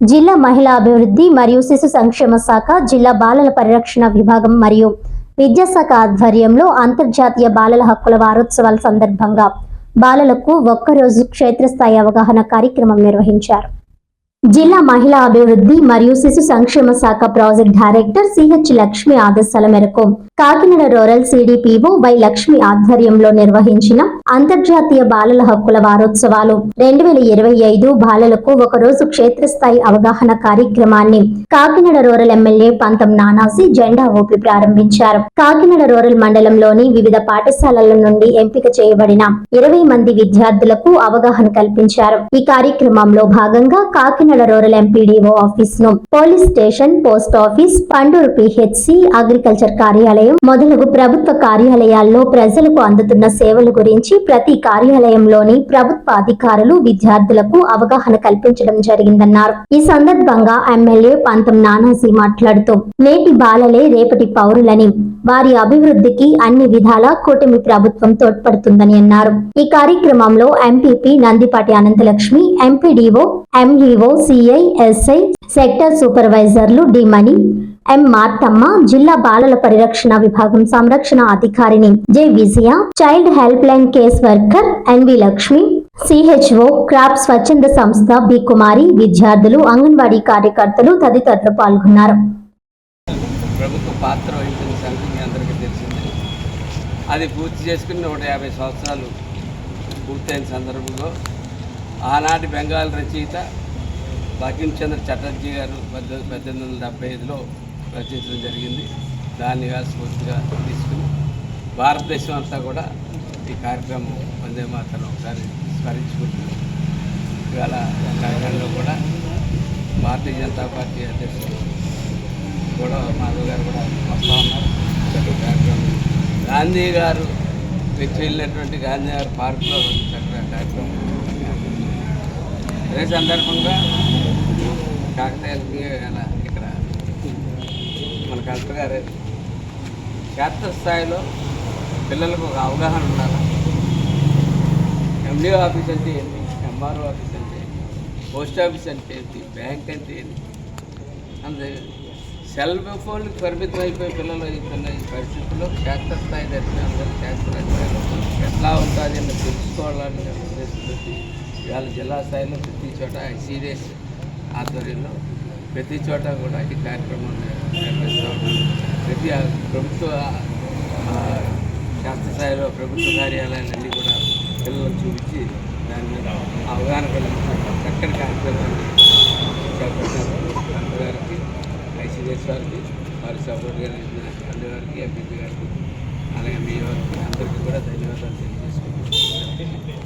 జిల్లా మహిళా అభివృద్ధి మరియు శిశు సంక్షేమ శాఖ జిల్లా బాలల పరిరక్షణ విభాగం మరియు విద్యాశాఖ ఆధ్వర్యంలో అంతర్జాతీయ బాలల హక్కుల వారోత్సవాల సందర్భంగా బాలలకు ఒక్కరోజు క్షేత్రస్థాయి అవగాహన కార్యక్రమం నిర్వహించారు. జిల్లా మహిళా అభివృద్ధి మరియు శిశు సంక్షేమ శాఖ ప్రాజెక్ట్ డైరెక్టర్ సిహెచ్ లక్ష్మి ఆదేశాల మేరకు Kakinada rural CDPO Y Lakshmi ఆధ్వర్యంలో నిర్వహించిన అంతర్జాతీయ బాలల హక్కుల వారోత్సవాలు రెండు వేల ఇరవై ఐదు బాలలకు ఒకరోజు క్షేత్రస్థాయి అవగాహన కార్యక్రమాన్ని కాకినాడ రూరల్ ఎమ్మెల్యే పంతం నానాసి జెండా ఊపి ప్రారంభించారు. కాకినాడ రూరల్ మండలంలోని వివిధ పాఠశాలల నుండి ఎంపిక చేయబడిన ఇరవై మంది విద్యార్థులకు అవగాహన కల్పించారు. ఈ కార్యక్రమంలో భాగంగా Kakinada rural MPDO ఆఫీస్ను police station post office Panduru PHC agriculture కార్యాలయం మొదలగు ప్రభుత్వ కార్యాలయాల్లో ప్రజలకు అందుతున్న సేవల గురించి ప్రతి కార్యాలయంలోని ప్రభుత్వ అధికారులు విద్యార్థులకు అవగాహన కల్పించడం జరిగిందన్నారు. ఈ సందర్భంగా ఎమ్మెల్యే పంతం నానాజీ మాట్లాడుతూ నేటి బాలలే రేపటి పౌరులని. వారి అభివృద్ధికి అన్ని విధాలా కూటమి ప్రభుత్వం తోడ్పడుతుందని అన్నారు. ఈ కార్యక్రమంలో MPP Nandipati Anantalakshmi MPDO MEO CI SI sector సూపర్వైజర్లు D Mani M Marthamma జిల్లా బాలల పరిరక్షణ విభాగం సంరక్షణ అధికారిని J Vijaya child helpline case worker NV Lakshmi CHO crop స్వచ్ఛంద సంస్థ బి కుమారి విద్యార్థులు అంగన్వాడీ కార్యకర్తలు తదితరులు పాల్గొన్నారు. ప్రభుత్వ పాత్ర వహించిన సంగతి అందరికీ అది పూర్తి చేసుకుని నూట యాభై సంవత్సరాలు పూర్తయిన సందర్భంలో ఆనాటి బెంగాల్ రచయిత చంద్ర చటర్జీ గారు పద్దెనిమిది పద్దెనిమిది వందల డెబ్బై ఐదులో రచించడం జరిగింది. దాన్ని స్ఫూర్తిగా తీసుకుని భారతదేశం అంతా కూడా ఈ కార్యక్రమం వందే మాత్రం ఒకసారి స్మరించుకుంటుంది ఇవాళ కార్యక్రమంలో కూడా భారతీయ జనతా పార్టీ అధ్యక్షులు కూడా మాధవ్ గారు కూడా వస్తూ ఉన్నారు. కార్యక్రమం గాంధీ గారు వ్యక్తి వెళ్ళినటువంటి గాంధీ గారు పార్కులో చక్కగా కార్యక్రమం. అదే సందర్భంగా కాకినాడ ఇక్కడ మన కలెక్టర్ గారు. క్షేత్రస్థాయిలో పిల్లలకు ఒక అవగాహన ఉండాలి? ఎండిఓ ఆఫీస్ అంటే ఏంటి? ఎంఆర్ఓ ఆఫీస్ అంటే ఏంటి? పోస్ట్ ఆఫీస్ అంటే ఏంటి? బ్యాంక్ అంటే ఏంటి? అంతే. సెల్ ఫోన్కి పరిమితం అయిపోయి పిల్లలు అవుతున్న ఈ పరిస్థితుల్లో క్షేత్రస్థాయి దర్శనం క్షేత్రస్థాయిలో ఎట్లా ఉంటుంది అని తెలుసుకోవాలని ఉద్దేశంతో ఇవాళ జిల్లా స్థాయిలో ప్రతి చోట సీరియస్ ఆధ్వర్యంలో ప్రతి చోట కూడా ఈ కార్యక్రమం నిర్వహిస్తూ ఉన్నాం. ప్రతి ప్రభుత్వ శాస్త్ర స్థాయిలో ప్రభుత్వ కార్యాలయాలన్నీ కూడా పిల్లలు చూపించి దాని మీద అవగాహన కలిగిస్తున్నారు చక్కని కార్యక్రమాన్ని చేపట్టారు. గారికి ఐసీఎస్ వారికి వారి సపోర్ట్ నిలిచిన అండి వారికి ఎంపీపీ గారికి అలాగే మీ వారికి అందరికీ కూడా ధన్యవాదాలు తెలియజేసుకుంటున్నాను.